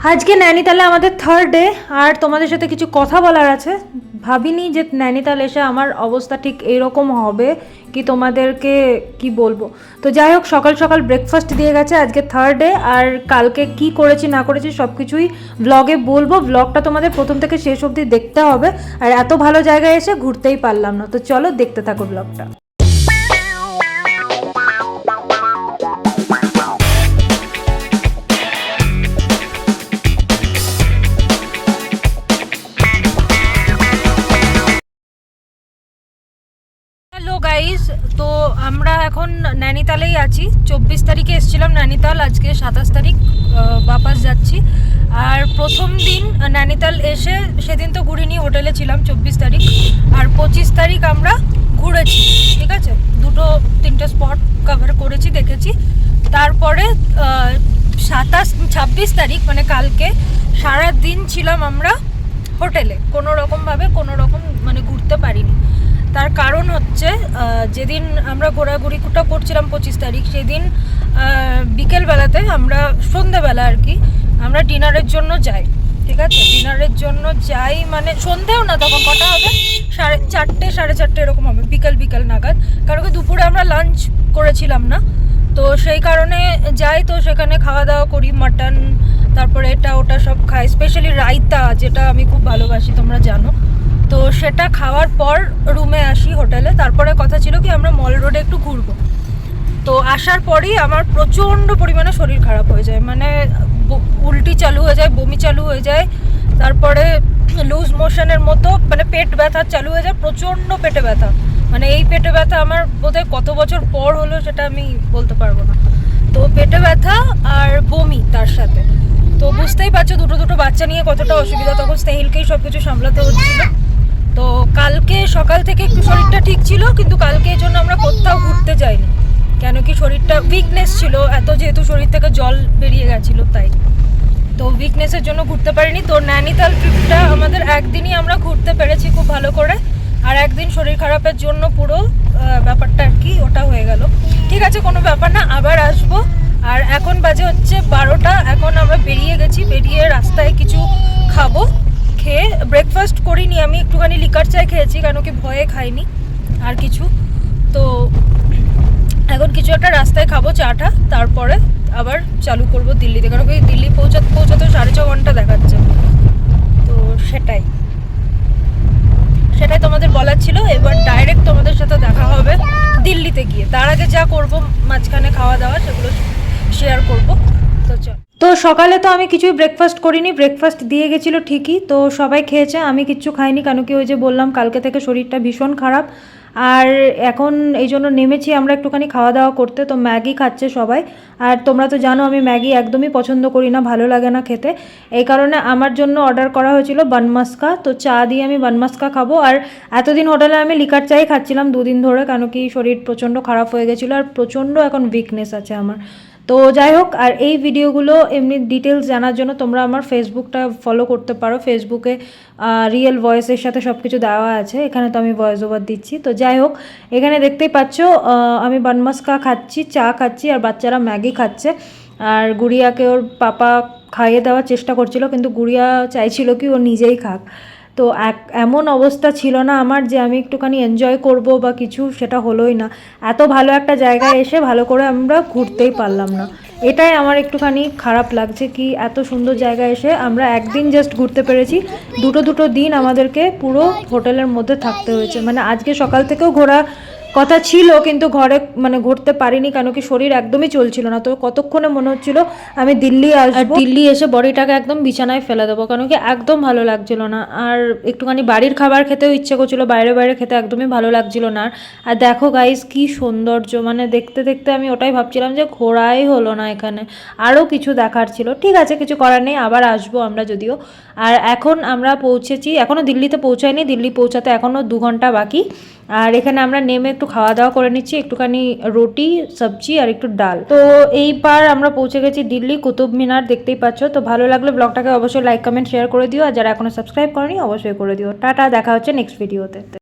আজকে নৈনিতালে আমাদের third day আর তোমাদের সাথে কিছু কথা বলার আছে। ভাবিনি যে নৈনিতাল এসে আমার অবস্থা ঠিক এইরকম হবে কি তোমাদেরকে কি বলব। তো যাই হোক, সকাল সকাল ব্রেকফাস্ট দিয়ে গেছে আজকে থার্ড ডে আর কালকে কি করেছি না করেছি সব কিছুই ব্লগে বলব। ব্লগটা তোমাদের প্রথম থেকে শেষ অবধি দেখতে হবে, আর এত ভালো জায়গায় এসে ঘুরতেই পারলাম না। তো চলো দেখতে থাকো ব্লগটা হ্যালো গাইস তো আমরা এখন নৈনিতালেই আছি। চব্বিশ তারিখে এসেছিলাম নৈনিতাল আজকে সাতাশ তারিখ বাপাস যাচ্ছি। আর প্রথম দিন নৈনিতাল এসে সেদিন তো ঘুরিনি, হোটেলে ছিলাম চব্বিশ তারিখ। আর পঁচিশ তারিখ আমরা ঘুরেছি, ঠিক আছে? দুটো, তিনটে স্পট কভার করেছি, দেখেছি। তারপরে সাতাশ, ছাব্বিশ তারিখ মানে কালকে সারা দিন ছিলাম আমরা হোটেলে। কোনো রকমভাবে কোনো রকম মানে ঘুরতে পারিনি। তার কারণ হচ্ছে যেদিন আমরা ঘোরাঘুরিটা করছিলাম পঁচিশ তারিখ, সেদিন বিকেলবেলাতে আমরা সন্ধেবেলা আর কি, আমরা ডিনারের জন্য যাই, ঠিক আছে? ডিনারের জন্য যাই মানে সন্ধেও না, তখন কটা হবে? সাড়ে চারটে সাড়ে চারটে এরকম হবে, বিকেল বিকেল নাগাদ। কারণ কি দুপুরে আমরা লাঞ্চ করেছিলাম না, তো সেই কারণে যাই, তো সেখানে খাওয়া দাওয়া করি, মাটন, তারপরে এটা ওটা সব খাই, স্পেশালি রায়তা, যেটা আমি খুব ভালোবাসি, তোমরা জানো। তো সেটা খাওয়ার পর রুমে আসি হোটেলে তারপরে কথা ছিল কি, আমরা মল রোডে একটু ঘুরবো। তো আসার পরেই আমার প্রচণ্ড পরিমাণে শরীর খারাপ হয়ে যায়। মানে উল্টি চালু হয়ে যায়, বমি চালু হয়ে যায়। তারপরে লুজ মোশনের মতো মানে পেট ব্যথা চালু হয়ে যায়, প্রচণ্ড পেটে ব্যথা। মানে এই পেটে ব্যথা আমার বোধহয় কত বছর পর হলো সেটা আমি বলতে পারব না। তো পেটে ব্যথা আর বমি তার সাথে। তো বুঝতেই পারছ, দুটো দুটো বাচ্চা নিয়ে কতটা অসুবিধা। তখন স্নেহিলকেই সব কিছু সামলাতে হচ্ছিল। তো কালকে সকাল থেকে একটু শরীরটা ঠিক ছিল, কিন্তু কালকে এই জন্য আমরা কোথাও ঘুরতে যাইনি। কেন কি শরীরটা উইকনেস ছিল, এত যেহেতু শরীর থেকে জল বেরিয়ে গেছিল তাই। তো উইকনেসের জন্য ঘুরতে পারিনি। তো নৈনিতাল ট্রিপটা আমাদের একদিনই আমরা ঘুরতে পেরেছি খুব ভালো করে। আর একদিন শরীর খারাপের জন্য পুরো ব্যাপারটা আর কি, ওটা হয়ে গেল। ঠিক আছে, কোনো ব্যাপার না, আবার আসব। আর এখন বাজে হচ্ছে বারোটা। এখন আমরা বেরিয়ে গেছি, বেরিয়ে রাস্তায় কিছু খাব। খেয়ে ব্রেকফাস্ট করিনি, আমি একটুখানি লিকার চাই খেয়েছি কেন কি ভয়ে খাইনি, আর কিছু। তো এখন কিছু একটা রাস্তায় খাব চাটা, তারপরে আবার চালু করব দিল্লিতে, কারণ কি দিল্লি পৌঁছাতে পৌঁছাতে সাড়ে ছ ঘণ্টা দেখাচ্ছে। তো সেটাই। সেটাই তোমাদের বলার ছিল, এবার ডাইরেক্ট তোমাদের সাথে দেখা হবে দিল্লিতে গিয়ে। তার আগে যা করব, মাঝখানে খাওয়া দাওয়া, সেগুলো শেয়ার করব। তো চল। তো সকালে তো আমি কিছুই ব্রেকফাস্ট করিনি ব্রেকফাস্ট দিয়ে গেছিল ঠিকই। তো সবাই খেয়েছে, আমি কিচ্ছু খাইনি কেন কি ওই যে বললাম, কালকে থেকে শরীরটা ভীষণ খারাপ। আর এখন এই জন্য নেমেছি আমরা একটুখানি খাওয়া দাওয়া করতে, তো ম্যাগি খাচ্ছে সবাই। আর তোমরা তো জানো, আমি ম্যাগি একদমই পছন্দ করি না, ভালো লাগে না খেতে। এই কারণে আমার জন্য অর্ডার করা হয়েছিল বানমাস্কা, তো চা দিয়ে আমি বানমাস্কা খাব। আর এতদিন হোটেলে আমি লিকার চাই খাচ্ছিলাম দুদিন ধরে কেন কি শরীর প্রচণ্ড খারাপ হয়ে গেছিল, আর প্রচণ্ড এখন উইকনেস আছে আমার। তো যাই হোক, আর এই ভিডিওগুলো এমনি ডিটেলস জানার জন্য তোমরা আমার ফেসবুকটা ফলো করতে পারো। ফেসবুকে রিয়েল ভয়েসের সাথে সব কিছু দেওয়া আছে। এখানে তো আমি ভয়েস ওভার দিচ্ছি। তো যাই হোক, এখানে দেখতেই পাচ্ছ আমি বানমাস্কা খাচ্ছি, চা খাচ্ছি, আর বাচ্চারা ম্যাগি খাচ্ছে। আর গুড়িয়াকে ওর পাপা খাইয়ে দেওয়ার চেষ্টা করছিল, কিন্তু গুড়িয়া চাইছিল কি ও নিজেই খাক। তো এক, এমন অবস্থা ছিল না আমার যে আমি একটুখানি এনজয় করব বা কিছু সেটা হলোই না। এত ভালো একটা জায়গায় এসে ভালো করে আমরা ঘুরতেই পারলাম না। এটাই আমার একটুখানি খারাপ লাগছে কি এত সুন্দর জায়গায় এসে আমরা একদিন জাস্ট ঘুরতে পেরেছি। দুটো দুটো দিন আমাদেরকে পুরো হোটেলের মধ্যে থাকতে হয়েছে। মানে আজকে সকাল থেকেও ঘোরা কথা ছিল, কিন্তু ঘরে মানে ঘুরতে পারিনি কেন কি শরীর একদমই চলছিল না। তো কতক্ষণে মনে হচ্ছিল আমি দিল্লি আসব? দিল্লি এসে বডিটাকে একদম বিছানায় ফেলে দেবো কারণ কি একদম ভালো লাগছিল না। আর একটুখানি বাড়ির খাবার খেতেও ইচ্ছে করছিল, বাইরে বাইরে খেতে একদমই ভালো লাগছিল না। আর দেখো গাইস কি সৌন্দর্য মানে দেখতে দেখতে আমি ওটাই ভাবছিলাম যে ঘোরাই হলো না এখানে। আরও কিছু দেখার ছিল। ঠিক আছে, কিছু করার নেই, আবার আসব আমরা যদিও। আর এখন আমরা পৌঁছেছি এখনও দিল্লিতে পৌঁছায়নি, দিল্লি পৌঁছাতে এখনও দু ঘণ্টা বাকি। আর এখানে আমরা নেমে একটু খাওয়া দাওয়া করে নিচ্ছি, একটুখানি রুটি, সবজি আর একটু ডাল। তো এইবার আমরা পৌঁছে গেছি দিল্লি, কুতুব মিনার দেখতেই পাচ্ছ। তো ভালো লাগলে ব্লগটাকে অবশ্যই লাইক, কমেন্ট শেয়ার করে দিও। আর যারা এখনও সাবস্ক্রাইব করেনি, অবশ্যই করে দিও। টাটা, দেখা হচ্ছে নেক্সট ভিডিওতে